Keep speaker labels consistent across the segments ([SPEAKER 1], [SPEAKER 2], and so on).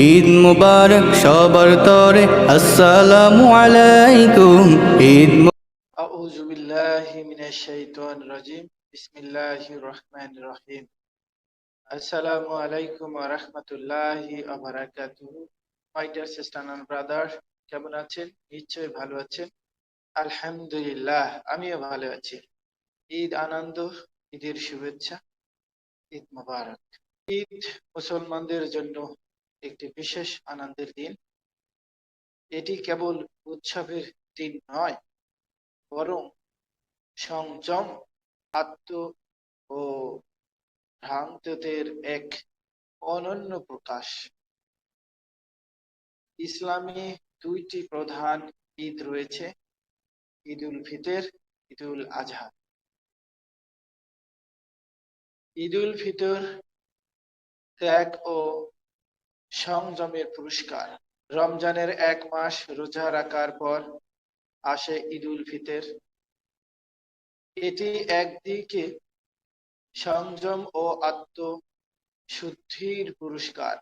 [SPEAKER 1] ঈদ মুবারক সবার তরে আসসালামু আলাইকুম Eid
[SPEAKER 2] أعوذ بالله من الشيطان الرجيم بسم الله الرحمن الرحيم السلام عليكم ورحمة الله وبركاته My dear sister and brother কেমন আছেন নিশ্চয়ই ভালো আছেন আলহামদুলিল্লাহ আমিও ভালো আছি ঈদ আনন্দ ঈদের শুভেচ্ছা ঈদ মোবারক ঈদ মুসলমানদের জন্য একটি বিশেষ আনন্দের দিন। এটি কেবল উৎসবের দিন নয়, বরং সংযম, আত্ম ও ভ্রান্তদের এক অনন্য প্রকাশ। ইসলামে দুইটি প্রধান ঈদ রয়েছে ঈদ উল ফিতর ঈদ উল আজহা ঈদ উল ফিতর ত্যাগ ও সংযমের পুরস্কার। রমজানের এক মাস রোজা রাখার পর আসে ঈদ উল ফিতর। এটি একদিকে সংযম ও আত্ম শুদ্ধির পুরস্কার,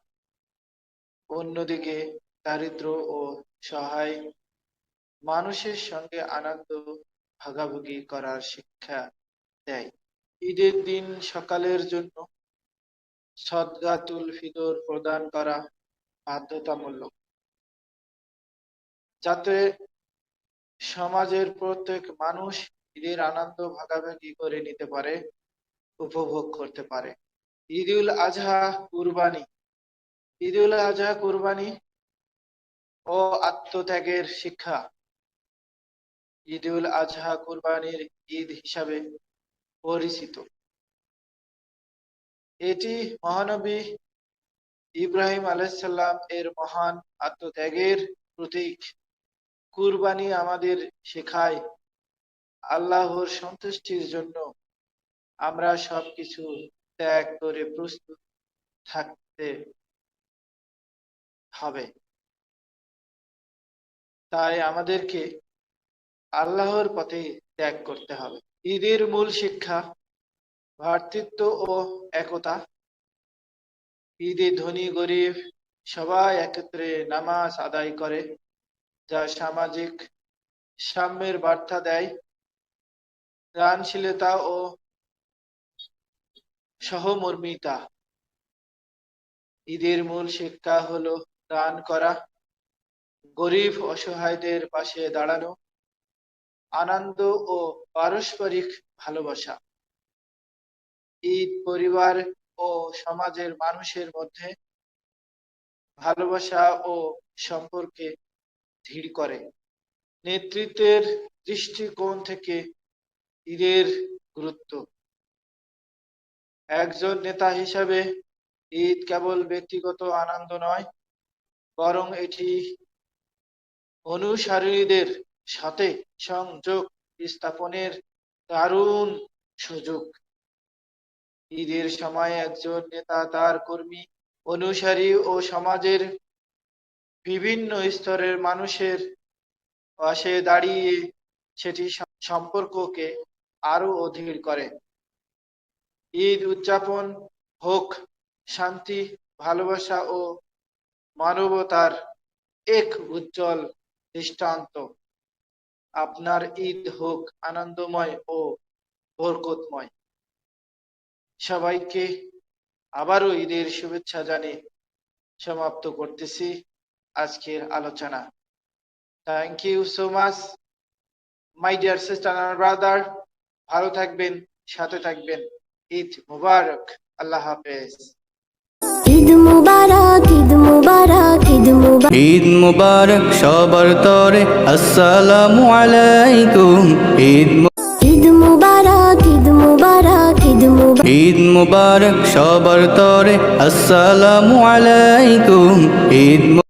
[SPEAKER 2] অন্যদিকে দারিদ্র ও সহায় মানুষের সঙ্গে আনন্দ ভাগাভাগি করার শিক্ষা দেয়। ঈদের দিন সকালের জন্য সদগাতুল ফিতর প্রদান করা বাধ্যতামূলক। যাতে সমাজের প্রত্যেক মানুষ ঈদের আনন্দ ভাগাভাগি করে নিতে পারে, উপভোগ করতে পারে। ঈদ উল আজহা কুরবানি। ঈদ উল আজহা কুরবানি ও আত্মত্যাগের শিক্ষা। ঈদুল আজহা কুরবানির ঈদ হিসাবে পরিচিত। এটি মহানবী ইব্রাহিম আলাইসাল্লাম এর মহান আত্মত্যাগের প্রতীক। কুরবানি আমাদের শেখায় আল্লাহর সন্তুষ্টির জন্য। আমরা সবকিছু ত্যাগ করে প্রস্তুত থাকতে হবে। তাই আমাদেরকে আল্লাহর পথে ত্যাগ করতে হবে। ঈদের মূল শিক্ষা ভ্রাতৃত্ব ও একতা। ঈদে ধনী গরিব সবাই একত্রে নামাজ আদায় করে, যা সামাজিক সাম্যের বার্তা দেয়। দানশীলতা ও সহমর্মিতা। ঈদের মূল শিক্ষা হলো দান করা, গরিব অসহায়দের পাশে দাঁড়ানো, আনন্দ ও পারস্পরিক ভালোবাসা। ঈদ পরিবার ও সমাজের মানুষের মধ্যে ভালোবাসা ও সম্পর্কে ধীর করে। নেতৃত্বের দৃষ্টিকোণ থেকে ঈদের গুরুত্ব। একজন নেতা হিসাবে ঈদ কেবল ব্যক্তিগত আনন্দ নয়, বরং এটি অনুসারীদের সাথে সংযোগ স্থাপনের দারুণ সুযোগ। ঈদের সময় একজন নেতা, তার কর্মী, অনুসারী ও সমাজের বিভিন্ন স্তরের মানুষের পাশে দাঁড়িয়ে সেটি সম্পর্ককে আরও অধীর করে। ঈদ উদযাপন হোক, শান্তি, ভালোবাসা ও মানবতার এক উজ্জ্বল দৃষ্টান্ত। আপনার ঈদ হোক আনন্দময় ও বরকতময়। সবাইকে আবারও ঈদের শুভেচ্ছা জানিয়ে সমাপ্ত করতেছি আজকের আলোচনা। Thank you so much my dear sister R brother ভালো থাকবেন সাথে থাকবেন। ঈদ মুবারক আল্লাহ হাফেজ।
[SPEAKER 3] ঈদ মুবারক ঈদ মুবারক ঈদ মুবারক।
[SPEAKER 1] ঈদ মুবারক সবার তরে আসসালামু আলাইকুম। ঈদ
[SPEAKER 3] ঈদ ঈদ মুবারক
[SPEAKER 1] সবার তরে আসসালামু আলাইকুম ঈদ